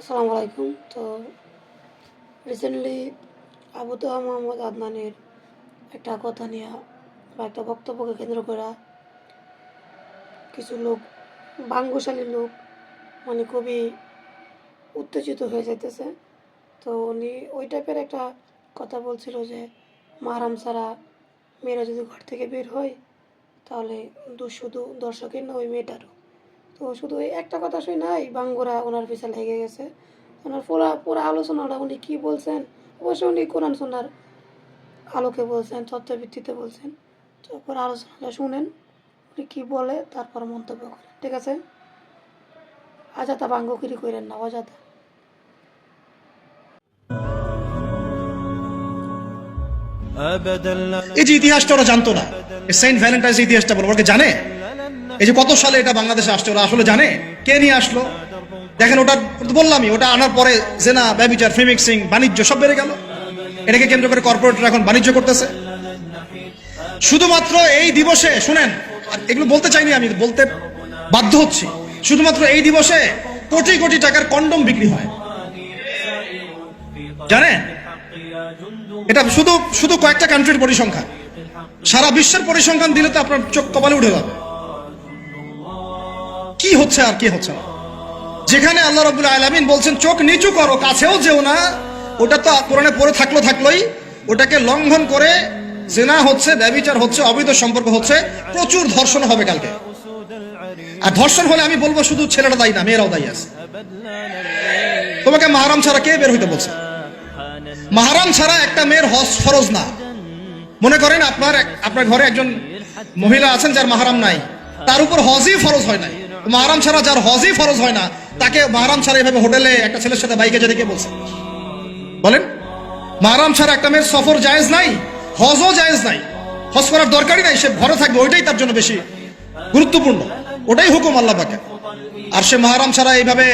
আসসালামু আলাইকুম তো রিসেন্টলি আবু তোহা মোহাম্মদ আদনানের একটা কথা নিয়ে বা একটা বক্তব্যকে কেন্দ্র করে কিছু লোক বাঙ্গশালী লোক মানে খুবই উত্তেজিত হয়ে যাইতেছে। তো উনি ওই টাইপের একটা কথা বলছিল যে, মারাম ছাড়া মেয়েরা যদি ঘর থেকে বের হয়, তাহলে শুধু দর্শকের না ওই মেয়েটারও। তো শুধু একটা কথা শুই নাই বাঙ্গুরা ওনার পিছে লেগে গেছে। ওনার পুরা পুরা আলোচনাটা উনি কী বলছেন? অবশ্যই উনি কোরআন সোনার আলোকে বলছেন তত্ত্বভিত্তিতে বলছেন। তারপর আলোচনাটা শুনেন, উনি কী বলে, তারপর মন্তব্য করেন। ঠিক আছে? আজাতা বাঙ্গকিরি করেন না অজাতা এই যে ইতিহাসটা ওরা জানতো না সেন্ট ভ্যালেন্টাইন ইতিহাসটা বলব ওরা জানে? এই যে কত সালে এটা বাংলাদেশে আসছে, ওরা আসলে জানে? কে নিয়ে আসলো? দেখেন, ওটা বললামই, ওটা আনার পরে জেনা, ব্যবিচার, ফিমিক্সিং, বাণিজ্য সব বেড়ে গেল। এটাকে কেন্দ্র করে কর্পোরেটরা এখন বাণিজ্য করতেছে। শুধুমাত্র এই দিবসে, শুনেন এগুলো বলতে চাইনি আমি, বলতে বাধ্য হচ্ছি। শুধুমাত্র এই দিবসে কোটি কোটি টাকার কন্ডম বিক্রি হয়। জানেন? এটা শুধু শুধু কয়েকটা কান্ট্রির পরিসংখ্যান। সারা বিশ্বের পরিসংখ্যান দিলে তো আপনার চোখ কপালে উঠে যাবে। কি হচ্ছে আর কি হচ্ছে না? যেখানে আল্লাহ রবুল আলমিন বলছেন, চোখ নিচু করো, কাছেও যেও না। ওটা তো কোরআনে পড়ে থাকল থাকলোই। ওটাকে লঙ্ঘন করে জেনা হচ্ছে, ব্যবিচার হচ্ছে, অবৈধ সম্পর্ক হচ্ছে। প্রচুর ধর্ষণ হবে কালকে। আর ধর্ষণ হলে আমি বলব শুধু ছেলেটা দায়ী না, মেয়েরাও দায়ী আছে। তোমাকে মাহারাম ছাড়া কে বের হইতে বলছে? মাহারাম ছাড়া একটা মেয়ের হজ ফরজ না। মনে করেন আপনার আপনার ঘরে একজন মহিলা আছেন যার মাহারাম নাই। তার উপর হজই ফরজ হয় নাই। মাহারাম ছাড়া যার হজই ফরজ হয় না, তাকে মাহারাম ছাড়া এভাবে হোটেলে একটা ছেলের সাথে বাইকে যেতে কে বলছে? বলেন, মাহারাম ছাড়া একটা মেয়ের সফর জায়েজ নাই, হজও জায়েজ নাই, হজ করার দরকারই নাই, সে ঘরে থাকবে, ওইটাই তার জন্য বেশি গুরুত্বপূর্ণ। ওটাই হুকুম আল্লাহ পাকে আর সে মাহারাম ছাড়া এইভাবে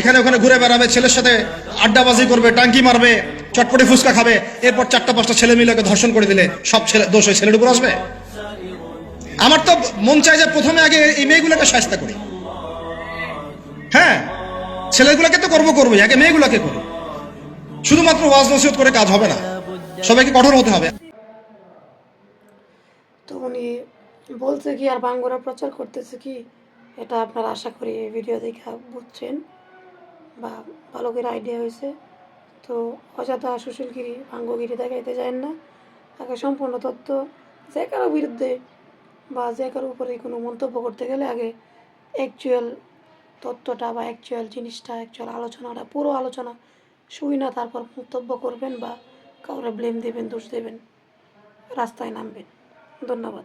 এখানে ওখানে ঘুরে বেড়াবে, ছেলের সাথে আড্ডাবাজি করবে, টাঙ্কি মারবে, চটপটি ফুচকা খাবে, এরপর চারটা পাঁচটা ছেলে মিলে ধর্ষণ করে দিলে সব ছেলে, দোষ ওই ছেলের উপর আসবে? আমার তো মন চায় যে প্রথমে আগে এই মেয়েগুলোকে শাস্তা করি। হ্যাঁ ছেলেগুলোকে তো করব করবোই, আগে মেয়েগুলোকে করি। শুধুমাত্র ওয়াজ নসিহত করে কাজ হবে না, সবাইকে কঠোর হতে হবে। তো উনি বলছে কি, আর বাঙ্গুরা প্রচার করতেছে কি, এটা আপনারা আশা করি এই ভিডিও দেখে বুঝছেন বা ভালো করে আইডিয়া হয়েছে। তো অযথা সুশীলগিরি, ভাঙ্গগিরি দেখাইতে যায় না। তাকে সম্পূর্ণ তথ্য যে কারও বিরুদ্ধে বা যে কারোর উপরে কোনো মন্তব্য করতে গেলে আগে অ্যাকচুয়াল তত্ত্বটা বা অ্যাকচুয়াল জিনিসটা অ্যাকচুয়াল আলোচনাটা, পুরো আলোচনা শুই না, তারপর মন্তব্য করবেন বা কাউরে ব্লেম দেবেন, দোষ দেবেন, রাস্তায় নামবেন। ধন্যবাদ।